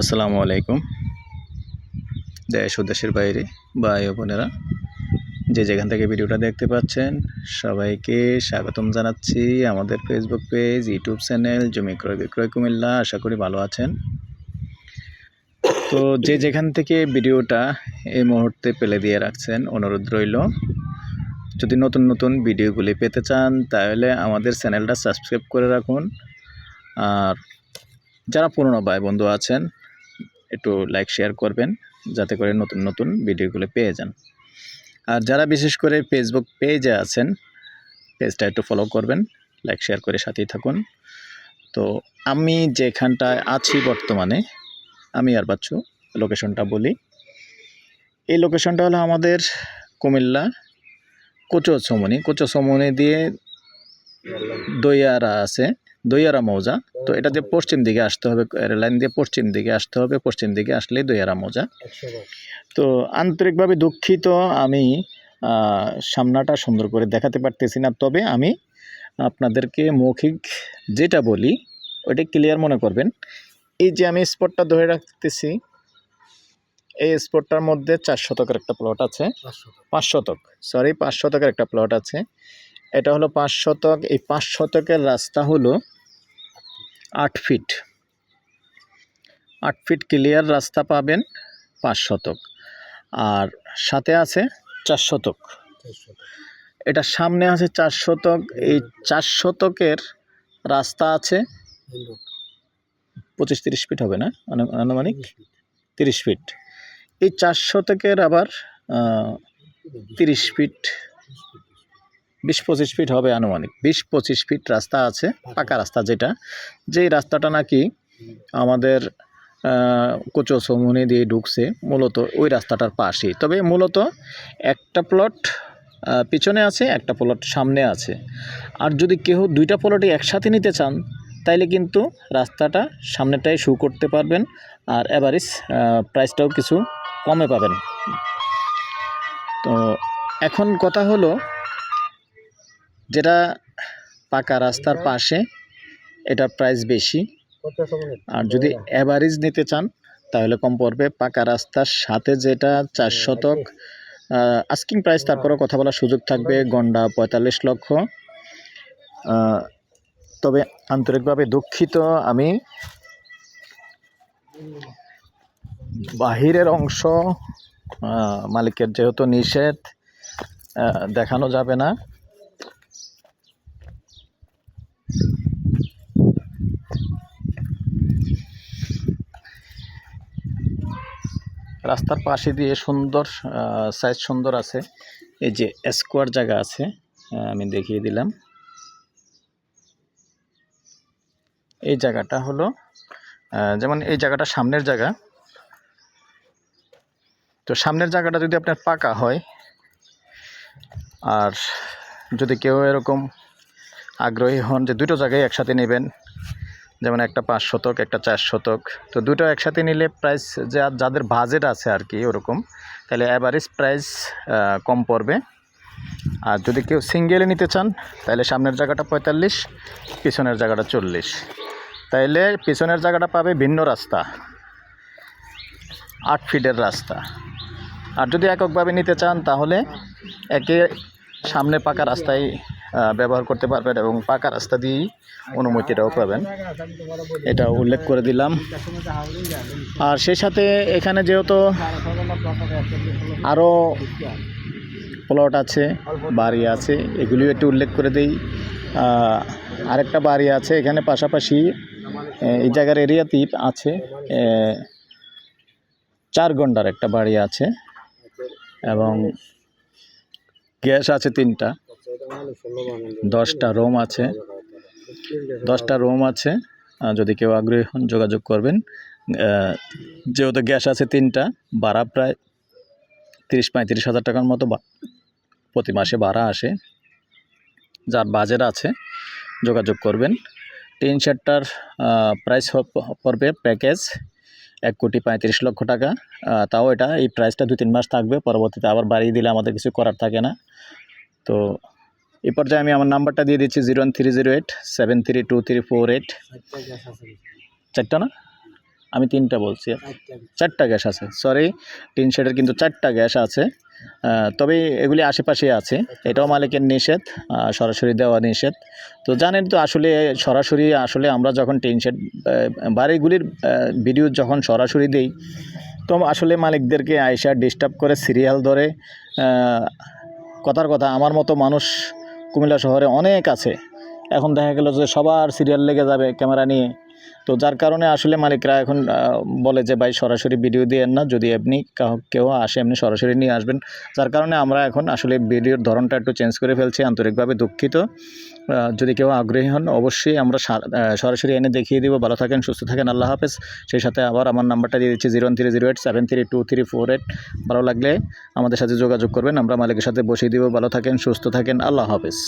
আসসালামু আলাইকুম। দেশ ও দেশের বাইরে ভাই বোনেরা, যে যেখান থেকে ভিডিওটা দেখতে পাচ্ছেন, সবাইকে স্বাগতম জানাচ্ছি আমাদের ফেসবুক পেজ ইউটিউব চ্যানেল জমি ক্রয় বিক্রয় কুমিল্লা। আশা করি ভালো আছেন। তো যে যেখান থেকে ভিডিওটা এই মুহূর্তে পেলে দিয়ে রাখছেন, অনুরোধ রইল, যদি নতুন নতুন ভিডিওগুলি পেতে চান, তাহলে আমাদের চ্যানেলটা সাবস্ক্রাইব করে রাখুন। আর যারা পুরনো ভাই বন্ধু আছেন একটু লাইক শেয়ার করবেন, যাতে করে নতুন নতুন ভিডিওগুলো পেয়ে যান। আর যারা বিশেষ করে ফেসবুক পেজে আছেন পেজটা একটু ফলো করবেন লাইক শেয়ার করে সাথেই থাকুন। তো আমি যেখানটায় আছি বর্তমানে, আমি আর বাচ্চু লোকেশনটা বলি। এই লোকেশনটা হলো আমাদের কুমিল্লা কোচো সমনি কোচো সমনি দিয়ে দইয়ারা আছে। দইয়ারা মৌজা। তো এটা দিয়ে পশ্চিম দিকে আসতে হবে রেললাইন দিয়ে পশ্চিম দিকে আসতে হবে পশ্চিম দিকে আসলেই দইয়ারা মৌজা। তো আন্তরিকভাবে দুঃখিত আমি সামনাটা সুন্দর করে দেখাতে পারতেছি না তবে আমি আপনাদেরকে মৌখিক যেটা বলি ওইটা ক্লিয়ার মনে করবেন। এই যে আমি স্পটটা ধরে রাখতেছি এই স্পটটার মধ্যে চার শতকের একটা প্লট আছে। পাঁচ শতক। সরি পাঁচ শতকের একটা প্লট আছে। এটা হলো পাঁচ শতক এই পাঁচ শতকের রাস্তা হলো আট ফিট। আট ফিট ক্লিয়ার রাস্তা পাবেন পাঁচ শতক। আর সাথে আছে চার শতক। এটা সামনে আছে চার শতক। এই চার শতকের রাস্তা আছে পঁচিশ তিরিশ ফিট হবে না? আনু- আনুমানিক তিরিশ ফিট। এই চার শতকের আবার তিরিশ ফিট বিশ পঁচিশ ফিট হবে আনুমানিক। বিশ পঁচিশ ফিট রাস্তা আছে, পাকা রাস্তা যেটা। যেই রাস্তাটা নাকি আমাদের কোচো সমুনি দিয়ে ঢুকছে, মূলত ওই রাস্তাটার পাশেই। তবে মূলত একটা প্লট পিছনে আছে, একটা প্লট সামনে আছে। আর যদি কেউ দুইটা প্লটই একসাথে নিতে চান, তাইলে কিন্তু রাস্তাটা সামনেটাই শু করতে পারবেন। আর অ্যাভারেজ প্রাইসটাও কিছু কমে পাবেন। তো এখন কথা হলো যেটা পাকা রাস্তার পাশে এটার প্রাইস বেশি। আর যদি অ্যাভারেজ নিতে চান, তাহলে কম পড়বে। পাকা রাস্তার সাথে যেটা চার শতক আস্কিং প্রাইস তারপরেও কথা বলার সুযোগ থাকবে গন্ডা পঁয়তাল্লিশ লক্ষ। তবে আন্তরিকভাবে দুঃখিত আমি বাহিরের অংশ মালিকের যেহেতু নিষেধ দেখানো যাবে না। রাস্তার পাশে দিয়ে সুন্দর সাইজ সুন্দর আছে। এই যে স্কোয়ার জায়গা আছে আমি দেখিয়ে দিলাম। এই জায়গাটা হলো যেমন এই জায়গাটা সামনের জায়গা। তো সামনের জায়গাটা যদি আপনার পাকা হয়, আর যদি কেউ এরকম আগ্রহী হন যে দুটো জায়গায় একসাথে নেবেন যেমন একটা পাঁচ শতক একটা চার শতক তো দুটো একসাথে নিলে প্রাইস যা, যাদের বাজেট আছে আর কি ওরকম, তাহলে অ্যাভারেজ প্রাইস কম পড়বে। আর যদি কেউ সিঙ্গেলে নিতে চান, তাহলে সামনের জায়গাটা পঁয়তাল্লিশ, পিছনের জায়গাটা চল্লিশ। তাইলে পিছনের জায়গাটা পাবে ভিন্ন রাস্তা, আট ফিটের রাস্তা। আর যদি এককভাবে নিতে চান, তাহলে একে সামনে পাকা রাস্তায় ব্যবহার করতে পারবেন এবং পাকা রাস্তা দিয়েই অনুমতিটাও পাবেন। এটা উল্লেখ করে দিলাম। আর সেই সাথে এখানে যেহেতু আরও প্লট আছে, বাড়ি আছে, এগুলিও একটু উল্লেখ করে দিই। আরেকটা বাড়ি আছে, এখানে পাশাপাশি এই জায়গার এরিয়াতেই আছে চার ঘণ্টার একটা বাড়ি আছে এবং গ্যাস আছে তিনটা। দশটা রোম আছে। দশটা রোম আছে। যদি কেউ আগ্রহী হন, যোগাযোগ করবেন। যেহেতু গ্যাস আছে তিনটা, ভাড়া প্রায় তিরিশ পঁয়ত্রিশ হাজার টাকার মতো প্রতি মাসে ভাড়া আসে। যার বাজেট আছে, যোগাযোগ করবেন। টিন শেডটার প্রাইস পড়বে প্যাকেজ এক কোটি পঁয়ত্রিশ লক্ষ টাকা। তাও এটা এই প্রাইসটা দু তিন মাস থাকবে। পরবর্তীতে আবার বাড়িয়ে দিলে আমাদের কিছু করার থাকে না। তো এই পর্যায়ে আমি আমার নাম্বারটা দিয়ে দিচ্ছি zero one three zero eight seven three two three four eight. চারটা না? আমি তিনটা বলছি। চারটা। গ্যাস আছে। সরি টিন শেডের কিন্তু চারটা গ্যাস আছে। তবে এগুলি আশেপাশে আছে। এটাও মালিকের নিষেধ সরাসরি দেওয়া নিষেধ। তো জানেন তো আসলে সরাসরি আসলে আমরা যখন টিন শেড বাড়িগুলির ভিডিও যখন সরাসরি দেই তো আসলে মালিকদেরকে আয়সা ডিস্টার্ব করে সিরিয়াল ধরে কথার কথা আমার মতো মানুষ কুমিল্লা শহরে অনেক আছে। এখন দেখা গেল যে সবার সিরিয়াল লেগে যাবে ক্যামেরা নিয়ে। তো যার কারণে আসলে মালিকরা এখন বলে যে, ভাই, সরাসরি ভিডিও দিয়েন না। যদি আপনি কাউ- আসে এমনি সরাসরি নিয়ে আসবেন। যার কারণে আমরা এখন আসলে ভিডিওর ধরনটা একটু চেঞ্জ করে ফেলছি, আন্তরিকভাবে দুঃখিত। যদি কেউ আগ্রহী হন, অবশ্যই আমরা সরাসরি এনে দেখিয়ে দিব। ভালো থাকেন, সুস্থ থাকেন, আল্লাহ হাফেজ। সেই সাথে আবার আমার নাম্বারটা দিয়ে দিচ্ছি, zero three zero eight, seven three two three four eight. ভালো লাগলে আমাদের সাথে যোগাযোগ করবেন, আমরা মালিকের সাথে বসিয়ে দিব। ভালো থাকেন, সুস্থ থাকেন, আল্লাহ হাফেজ।